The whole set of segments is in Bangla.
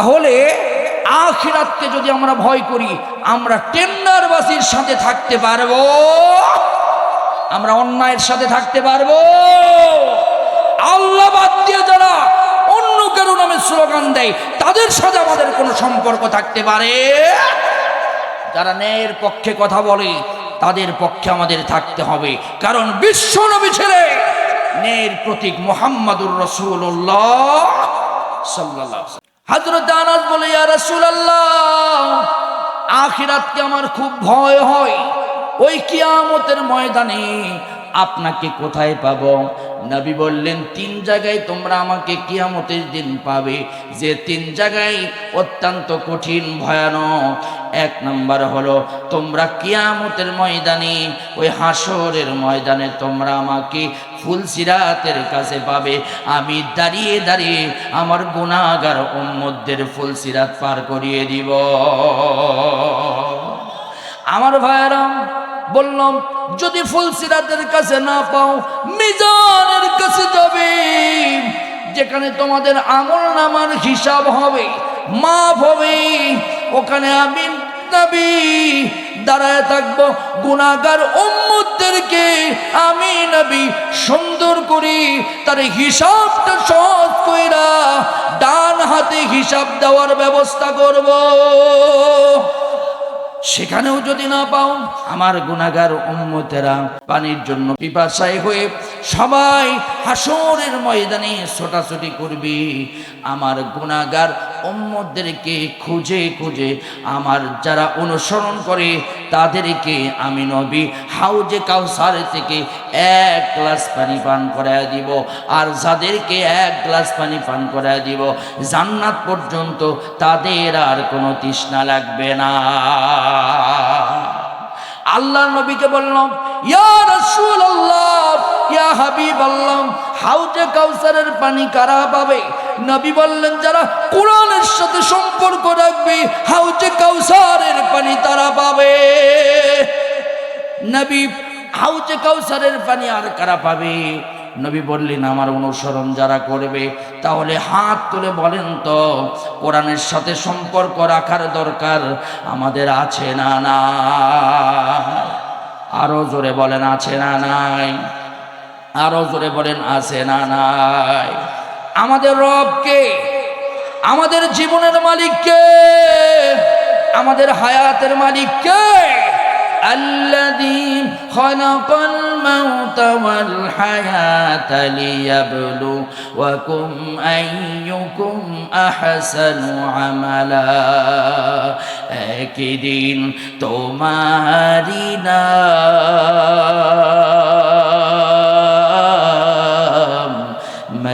তাহলে আখিরাতকে যদি আমরা ভয় করি, আমরা টেন্ডারবাসীর সাথে থাকতে পারব। আমরা অন্যায়ের সাথে থাকতে পারব। আল্লাহ বাদ দিয়ে যারা অন্য কারও নামে স্লোগান দেয়, তাদের সাথে আমাদের কোনো সম্পর্ক থাকতে পারে? যারা ন্যায়ের পক্ষে কথা বলে, তাদের পক্ষে আমাদের থাকতে হবে। কারণ বিশ্ব নবী ছেলে ন্যায়ের প্রতীক মোহাম্মদুর রসুল্লাহ সাল্লাল্লাহু আলাইহি আনাজ বলে ইয়া রাসূলুল্লাহ আখিরাতকে আমার খুব ভয় হয়। ওই কিয়ামতের ময়দানে আপনাকে কোথায় পাব? নবী বললেন, তিন জায়গায় তোমরা আমাকে কিয়ামতের দিন পাবে। যে তিন জায়গায় অত্যন্ত কঠিন, ভয়ানক, এক নম্বর হলো, তোমরা কিয়ামতের ময়দানে, ওই হাসরের ময়দানে তোমরা আমাকে ফুলসিরাতের কাছে পাবে। আমি দাঁড়িয়ে দাঁড়িয়ে আমার গুণাগার উম্মদের ফুলসিরাত পার করিয়ে দিব। আমার ভাইয়েরাম বললাম, যদি ফুলসিরাতের কাছে না পাও, মিজানের কাছে যাবে। যেখানে তোমাদের আমল নামার হিসাব হবে, মাফ হবে। ওখানে আমি দাঁড়ায় থাকব গুণাগার উম্মতদেরকে। আমি নবী। সুন্দর করি তার হিসাবটা সহজ কইরা ডান হাতে হিসাব দেওয়ার ব্যবস্থা করব। সেখানেও যদি না পাও আমার গুণাগার উম্মতেরা পানির জন্য পিপাসায় হয়ে সবাই হাসরের ময়দানে ছোটাছুটি করবি। আমার গুণাগার উম্মতদেরকে খুঁজে খুঁজে আমার যারা অনুসরণ করে তাদেরকে আমি নবী হাউজে কাউসার থেকে এক গ্লাস পানি পান করায় দিব। আর যাদেরকে এক গ্লাস পানি পান করায় দিব, জান্নাত পর্যন্ত তাদের আর কোনো তৃষ্ণা লাগবে না। আল্লাহ নবীকে বললাম, ইয়া রাসূলুল্লাহ ইয়া হাবিবাল্লাহ হাউজে কাউসারের পানি কারা পাবে? নবী বললেন, যারা কোরআনের সাথে সম্পর্ক রাখবে হাউজে কাউসারের পানি তারা পাবে? নবী হাউজে কাউসারের পানি আর কারা পাবে? নবী বললেন, আমার অনুসরণ যারা করবে, তাহলে হাত তুলে বলেন তো, কোরআনের সাথে সম্পর্ক রাখার দরকার আমাদের আছে না না আরও জোরে বলেন, আছে না নাই? আরো জোরে বলেন আছে না নাই আমাদের রবকে আমাদের জীবনের মালিককে আমাদের হায়াতের মালিককে الذي خلق الموت والحياة ليبلوكم أيكم أحسن عملا একই দিন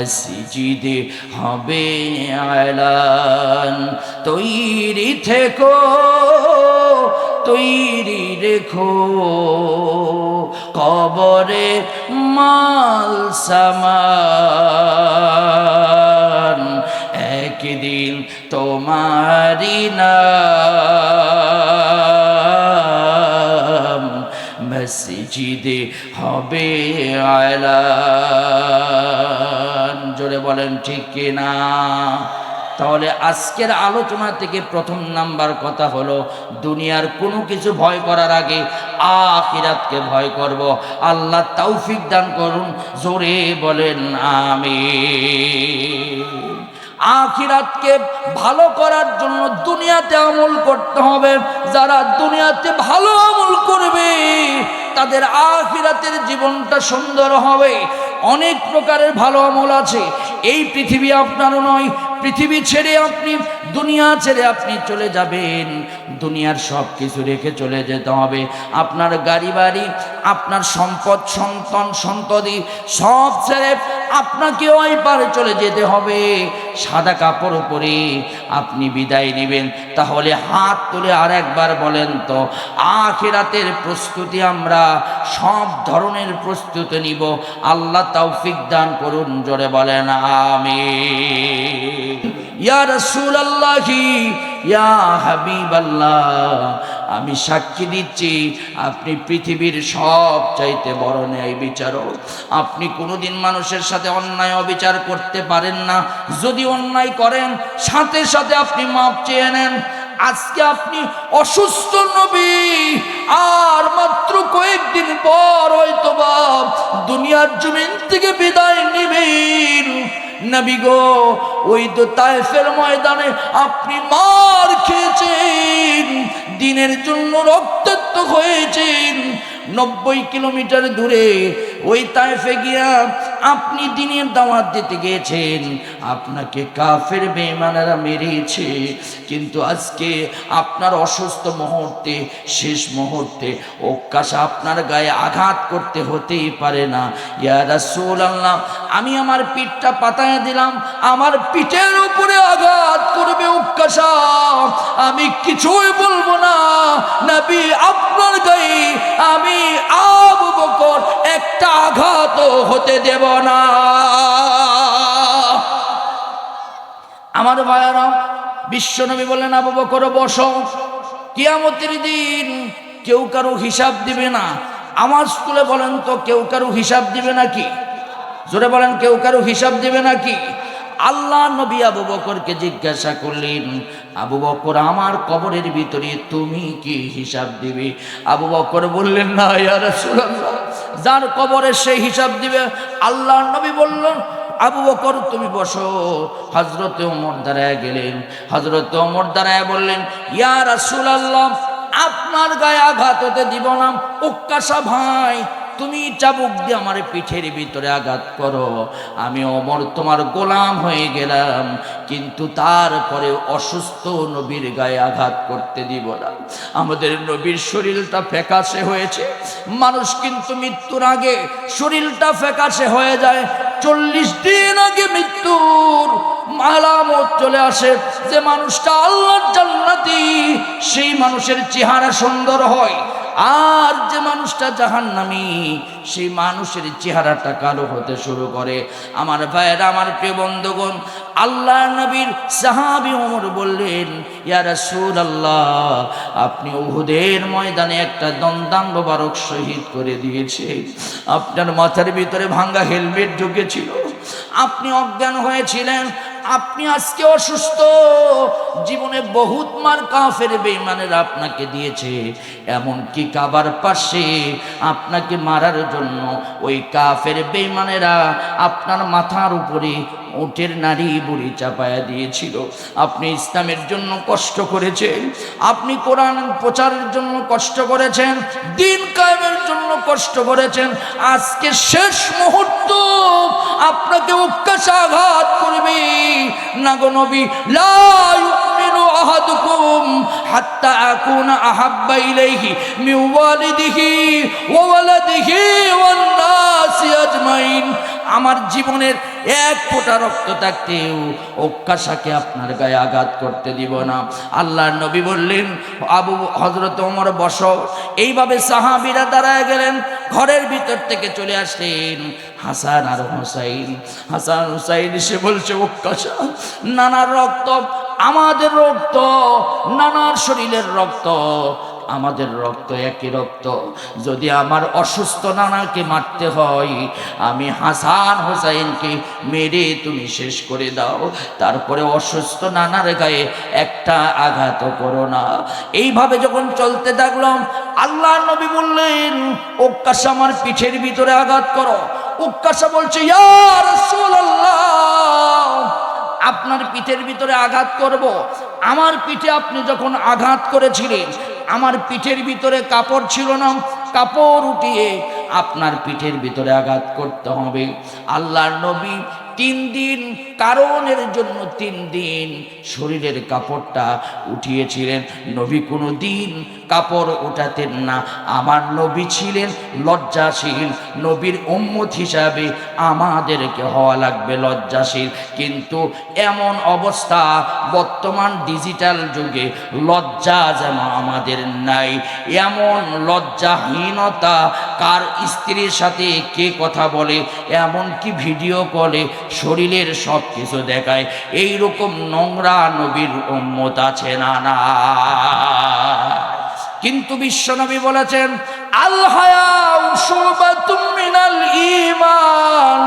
মসজিদে হবে আলান তৈরি থেকো, তৈরি রেখো। কবরে মাল সামান। একদিন তোমারি নাম। মসজিদে হবে জোরে বলেন, ঠিক কিনা তাহলে আজকের আলোচনা থেকে প্রথম নাম্বার কথা হলো, দুনিয়ার কোনো কিছু ভয় করার আগে আখিরাতকে ভয় করব। আল্লাহ তৌফিক দান করুন, জোরে বলেন আমি আখিরাতকে ভালো করার জন্য দুনিয়াতে আমল করতে হবে। যারা দুনিয়াতে ভালো আমল করবে, তাদের আখিরাতের জীবনটা সুন্দর হবে। অনেক প্রকারের ভালো আমল আছে। এই পৃথিবী আপনারও নয়, পৃথিবী ছেড়ে আপনি, দুনিয়া ছেড়ে আপনি চলে যাবেন। দুনিয়ার সব কিছু রেখে চলে যেতে হবে। আপনার গাড়ি বাড়ি, আপনার সম্পদ, সন্তান, সন্ততি সব ছেড়ে আপনাকে ওই পারে চলে যেতে হবে। সাদা কাপড় পরে আপনি বিদায় নেবেন। তাহলে হাত তুলে আর একবার বলেন তো, আখেরাতের প্রস্তুতি আমরা, সব ধরনের প্রস্তুতি নিব। আল্লাহ তৌফিক দান করুন, জোরে বলেন আমি ইয়া রাসূলুল্লাহি ইয়া হাবিব আল্লাহ আমি সাক্ষী দিচ্ছি, আপনি পৃথিবীর সব চাইতে বড় ন্যায় বিচারক। আপনি কোনোদিন মানুষের সাথে অন্যায়, অবিচার করতে পারেন না। যদি অন্যায় করেন, সাথে সাথে আপনি মাপ চেয়ে নেন। আজকে আপনি অসুস্থ নবী, আর মাত্র কয়েকদিন পর হয়তো বা দুনিয়ার জমিন থেকে বিদায় নেবেন। নবী গো, ওই তো তাইফের ময়দানে আপনি মার খেয়েছেন, দিনের জন্য রক্তাক্ত হয়েছেন। নব্বই কিলোমিটার দূরে ওই তাইফে গিয়া আপনি দিনের দাওয়াত দিতে গিয়েছেন, আপনাকে কাফের বেমানেরা মেরেছে। কিন্তু আজকে আপনার অসুস্থ মুহূর্তে, শেষ মুহূর্তে অক্কাশা আপনার গায়ে আঘাত করতে হতেই পারে না। ইয়া রাসূল আল্লাহ আমি আমার পিঠটা পাতায় দিলাম, আমার পিঠের উপরে আঘাত করবে উক্কাশা আমি কিছুই বলব না, নবী আপনার গায়ে আমি আবু বকর একটা আঘাত হতে দেব না। আমার ভাইয়ারা বিশ্বনবী বলেন আবু বকর, বস। কিয়ামতের দিন কেউ কারও হিসাব দিবে না। আমার স্কুলে বলেন তো, কেউ কারও হিসাব দিবে নাকি? জোরে বলেন, কেউ কারও হিসাব দিবে নাকি? আল্লাহ নবী আবু বকরকে জিজ্ঞাসা করলেন, আবু বকর, আমার কবরের ভিতরে তুমি কি হিসাব দিবে? আবু বকর বললেন, না যার কবরে সে হিসাব দিবে। আল্লাহ নবী বললেন, আবু বকর, তুমি বসো। হজরত ওমর দাঁড়ায় গেলেন। হজরত ওমর দাঁড়ায় বললেন, ইয়া রাসূলুল্লাহ, আপনার গায়ে আঘাত হতে দিব না। উক্কাশা ভাই তুমি চাবুক দিয়ে আমার পিঠের ভিতরে আঘাত করো। আমি অমর, তোমার গোলাম হয়ে গেলাম, কিন্তু তারপরে অসুস্থ নবীর গায়ে আঘাত করতে দিব না। আমাদের নবীর শরীরটা ফ্যাকাশে হয়েছে। মানুষ কিন্তু মৃত্যুর আগে শরীরটা ফ্যাকাশে হয়ে যায়। চল্লিশ দিন আগে মৃত্যুর আলামত চলে আসে যে মানুষটা আল্লাহর জান্নাতি, সেই মানুষের চেহারা সুন্দর হয়। আর যে মানুষটা জাহান্নামি, সেই মানুষের চেহারাটা কালো হতে শুরু করে। আমার ভাইয়েরা, আমার প্রিয় বন্ধুগণ, আল্লাহ নবীর সাহাবি ওমর বললেন, ইয়া রাসূলুল্লাহ, আপনি উহুদের ময়দানে একটা দন্দাঙ্গ বারক শহীদ করে দিয়েছে। আপনার মাথার ভিতরে ভাঙ্গা হেলমেট ঢুকেছিল। আপনি অজ্ঞান হয়েছিলেন। আপনি আজকে অসুস্থ। জীবনে বহুত মার কাফের বেইমানের আপনাকে দিয়েছে। এমনকি কাবার পাশে আপনাকে মারার জন্য ওই কাফের বেইমানেরা আপনার মাথার উপরে ওটের নারী বুড়ি চাপায়া দিয়েছিল। আপনি ইসলামের জন্য কষ্ট করেছেন, আপনি কোরআন প্রচারের জন্য কষ্ট করেছেন, দিন কায়েমের জন্য কষ্ট করেছেন। আজকে শেষ মুহূর্ত আপনাকে উৎকাশ আঘাত করবে। না গো নবী লা আকুনা আহাব্বা ইলাইহি মিন ওয়ালিদিহি ওয়া ওয়ালাদিহি ওয়ান নাসি আজমাইন। আমার জীবনের এক ফোঁটা রক্ত থাকতেও অক্কাশাকে আপনার গায়ে আঘাত করতে দিব না। আল্লাহর নবী বললেন, আবু হজরত ওমর, বস। এইভাবে সাহাবিরা দাঁড়ায় গেলেন, ঘরের ভিতর থেকে চলে আসলেন হাসান আর হোসাইন। হাসান হুসাইন এসে বলছে, অক্কাশা, নানা রক্ত আমাদের রক্ত, নানার শরীরের রক্ত, আমাদের রক্ত একই রক্ত। যদি আমার অসুস্থ নানাকে মারতে হয়, আমি হাসান হোসাইনকে মেরে তুমি শেষ করে দাও। তারপরে অসুস্থ নানার গায়ে একটা আঘাত করো না। এইভাবে যখন চলতে থাকলাম আল্লাহ নবী বললেন ওকাশা আমার পিঠের ভিতরে আঘাত করো। উক্কাশা বলছে ইয়ার আল্লাহ আপনার পিঠের ভিতরে আঘাত করব। আমার পিঠে আপনি যখন আঘাত করেছিলেন, আমার পিঠের ভিতরে কাপড় ছিল না, কাপড় উঠিয়ে আপনার পিঠের ভিতরে আঘাত করতে হবে আল্লাহর নবী তিন দিন, কারণের জন্য তিন দিন শরীরের কাপড়টা উঠিয়েছিলেন। নবী কোনো দিন কাপড় ওঠাতেন না। আমার নবী ছিলেন লজ্জাশীল, নবীর উম্মত হিসাবে আমাদেরকে হওয়া লাগবে লজ্জাশীল। কিন্তু এমন অবস্থা বর্তমান ডিজিটাল যুগে লজ্জা যেন আমাদের নাই। এমন লজ্জাহীনতা কার স্ত্রীর সাথে কে কথা বলে এমন কি ভিডিও কলে শরীরের সব কিছু দেখায় এই রকম নোংরা নবীর উম্মত আছে না না। কিন্তু বিশ্বনবী বলেছেন আল্লাহ ইমান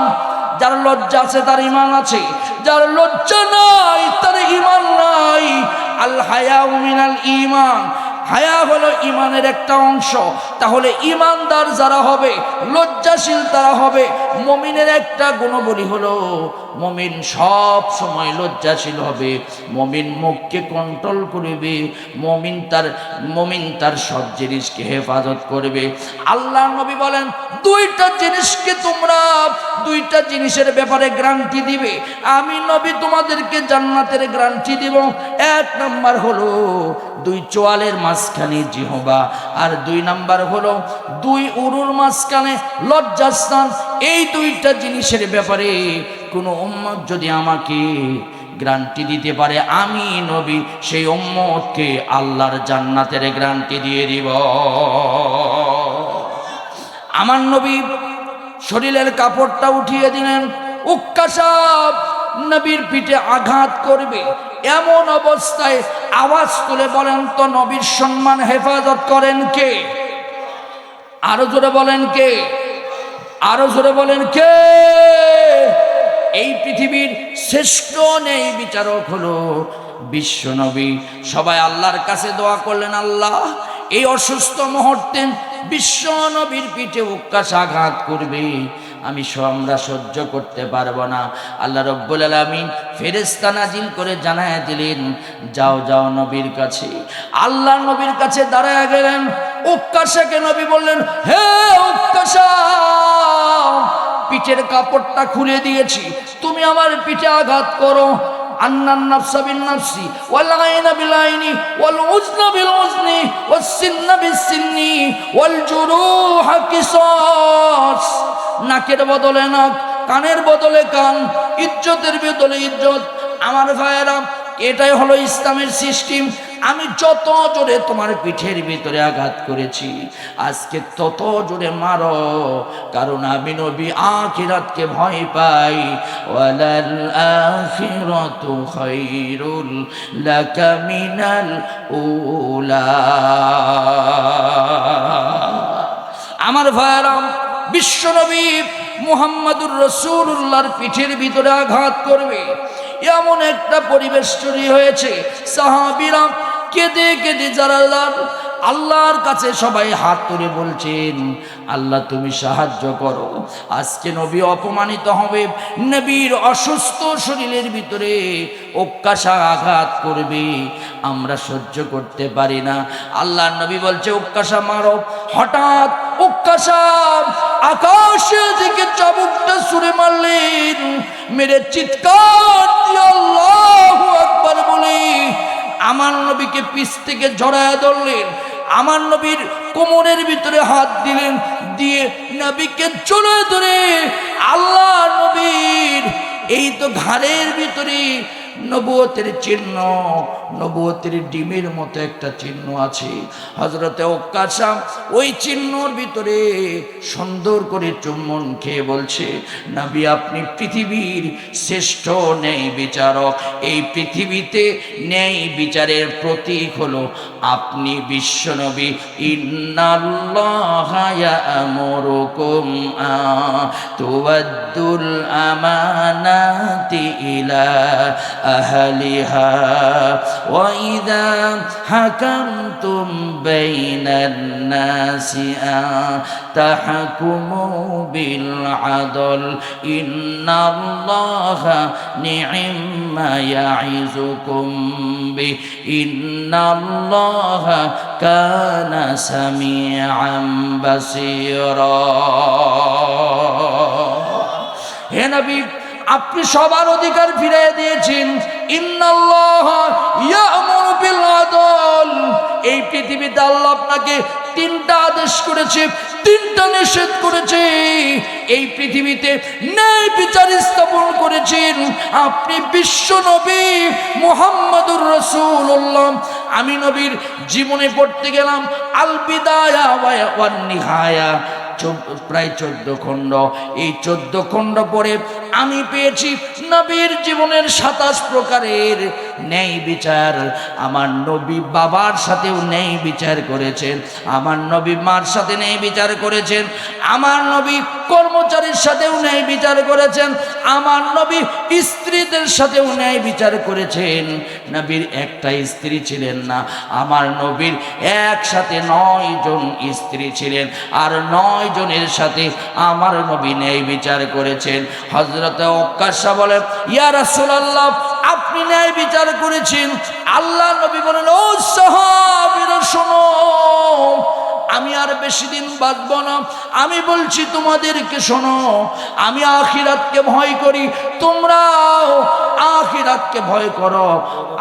যার লজ্জা আছে তার ইমান আছে, যার লজ্জা নাই তার ইমান নাই। আল হায়া মিনাল ইমান হায়া হলো ইমানের একটা অংশ। তাহলে ইমানদার যারা হবে, লজ্জাশীল তারা হবে, মমিনের একটা গুণবলী হলো, মমিন সব সময় লজ্জাশীল হবে। মমিন মুখকে কন্ট্রোল করবে, মমিন তার মমিন তার সব জিনিসকে হেফাজত করবে। আল্লাহ নবী বলেন, দুইটা জিনিসকে তোমরা, দুইটা জিনিসের ব্যাপারে গ্রান্টি দিবে। আমি নবী তোমাদেরকে জান্নাতের গ্রান্টি দিব। এক নাম্বার হলো, দুই চোয়ালের মাঝখানে জিহবা। আর দুই নাম্বার হলো, দুই উরুর মাঝখানে লজ্জাস্থান। এই দুইটা জিনিসের ব্যাপারে কোনো উম্মত যদি আমাকে গ্রান্টি দিতে পারে, আমি নবী, সেই উম্মতকে আল্লাহর জান্নাতের গ্রান্টি দিয়ে দিব। আমার নবী শরীরের কাপড়টা উঠিয়ে দিলেন উক্কাসাব নবীর পিঠে আঘাত করবে। এমন অবস্থায় আওয়াজ তুলে বলেন তো, নবীর সম্মান হেফাজত করেন কে? আরও জোরে বলেন কে? আরও জোরে বলেন কে? এই পৃথিবীর শ্রেষ্ঠ নেই বিচারক হলো বিশ্ব নবী। সবাই আল্লাহর কাছে দোয়া করলেন, আল্লাহ, এই অসুস্থ মুহূর্তে বিশ্ব নবীর পিঠে উক্কাস আঘাত করবে। আমি আমরা সহ্য করতে পারব না। আল্লাহ রব্বুল আলমিন ফেরেস্তা নাজিল করে জানায় দিলেন, যাও যাও নবীর কাছে। আল্লাহ নবীর কাছে দাঁড়ায় গেলেন। উক্কাশাকে নবী বললেন, হে উক্কাশা পিঠের কাপড়টা খুলে দিয়েছি। তুমি আমার পিঠে আঘাত করো। আন্নান নাফসা ওয়াল আইনা নাকের বদলে নাক, কানের বদলে কান, ইজ্জতের বদলে ইজ্জত। আমার ভাইয়েরা, এটাই হলো ইসলামের সিস্টেম। আমি যত জোরে তোমার পিঠের ভিতরে আঘাত করেছি, আজকে তত জোরে মারো, কারণ আমি নবী আখিরাতকে ভয় পাই। ওয়ালাল আখিরাতু খায়রুল লাকা মিনাল উলা। আমার ভাইরাম বিশ্বনবী মুহাম্মাদুর রসুল্লাহর পিঠের ভিতরে আঘাত করবে। এমন একটা পরিবেশ তৈরি হয়েছে। সাহাবিরাম কেঁদে কেঁদে যারা আল্লাহর- আল্লাহর কাছে সবাই হাত তুলে বলছেন আল্লাহ তুমি সাহায্য করো। আজকে নবী অপমানিত হবে, নবীর অসুস্থ শরীরের ভিতরে অক্কাশা আঘাত করবে। আমরা সহ্য করতে পারি না। আল্লাহ নবী বলছে অক্কাশা মারো। হঠাৎ উক্কাশা আকাশের দিকে চাবুকটা ছুঁড়ে মারলেন। মেরে চিৎকার আকবার বলে, আমার নবীকে পিছ থেকে জড়ায় ধরলেন। আমার নবীর কোমরের ভিতরে হাত দিলেন। দিয়ে নবীকে চলে ধরে আল্লাহ নবীর এই তো ঘাড়ের ভিতরে নবুয়তের চিহ্ন, নবুয়তের ডিমের মতো একটা চিহ্ন আছে। হজরতে ওকাশা ওই চিহ্নর ভিতরে সুন্দর করে চুম্বন খেয়ে বলছে, নবী, আপনি পৃথিবীর শ্রেষ্ঠ নেই বিচারক। এই পৃথিবীতে নেই বিচারের প্রতীক হলো আপনি বিশ্বনবী ইন্নাল্লাহ ইয়ামুরুকুম তুওয়াদ্দুল আমানাতি ইলা أهلها وإذا حكمتم بين الناس أن تحكموا بالعدل إن الله نعم ما يعزكم به إن الله كان سميعا بصيرا. يا نبي আপনি সবার অধিকার ফিরিয়ে দিয়েছেন। এই পৃথিবীতে আল্লাহ আপনাকে তিনটা আদেশ করেছে, তিনটা নিষেধ করেছে। এই পৃথিবীতে ন্যায় বিচার স্থাপন করেছেন। আপনি বিশ্ব নবী মুহাম্মাদুর রসুল্লাহ আমি নবীর জীবনে পড়তে গেলাম আল বিদায়া নিহায়া প্রায় চোদ্দ খণ্ড। এই চোদ্দ খণ্ড পরে আমি পেয়েছি নবীর জীবনের সাতাশ প্রকারের ন্যায় বিচার। আমার নবী বাবার সাথেও ন্যায় বিচার করেছেন। আমার নবী মার সাথে ন্যায় বিচার করেছেন। আমার নবী কর্মচারীর সাথেও ন্যায় বিচার করেছেন। আমার নবী স্ত্রীদের সাথেও ন্যায় বিচার করেছেন। নবীর একটা স্ত্রী ছিলেন না। আমার নবীর একসাথে নয় জন স্ত্রী ছিলেন। আর নয় জনের সাথে আমার নবী ন্যায় বিচার করেছেন। হজরত অক্কাশা বলেন, ইয়া রাসূলুল্লাহ আপনি ন্যায় বিচার করেছেন আল্লাহ নবী বলেন, ও সাহাবীর, শোনো, আমি আর বেশি দিন বাঁচব না। আমি বলছি তোমাদেরকে, শোনো, আমি আখিরাতকে ভয় করি। তোমরাও আখিরাতকে ভয় করো।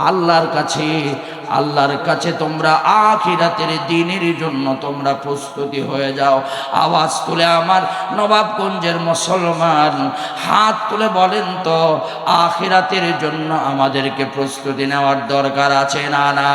আল্লাহর কাছে আল্লাহর কাছে তোমরা আখিরাতের দিনের জন্য তোমরা প্রস্তুতি হয়ে যাও। আওয়াজ তুলে আমার নবাবগঞ্জের মুসলমান, হাত তুলে বলেন তো, আখিরাতের জন্য আমাদেরকে প্রস্তুতি নেওয়ার দরকার আছে না না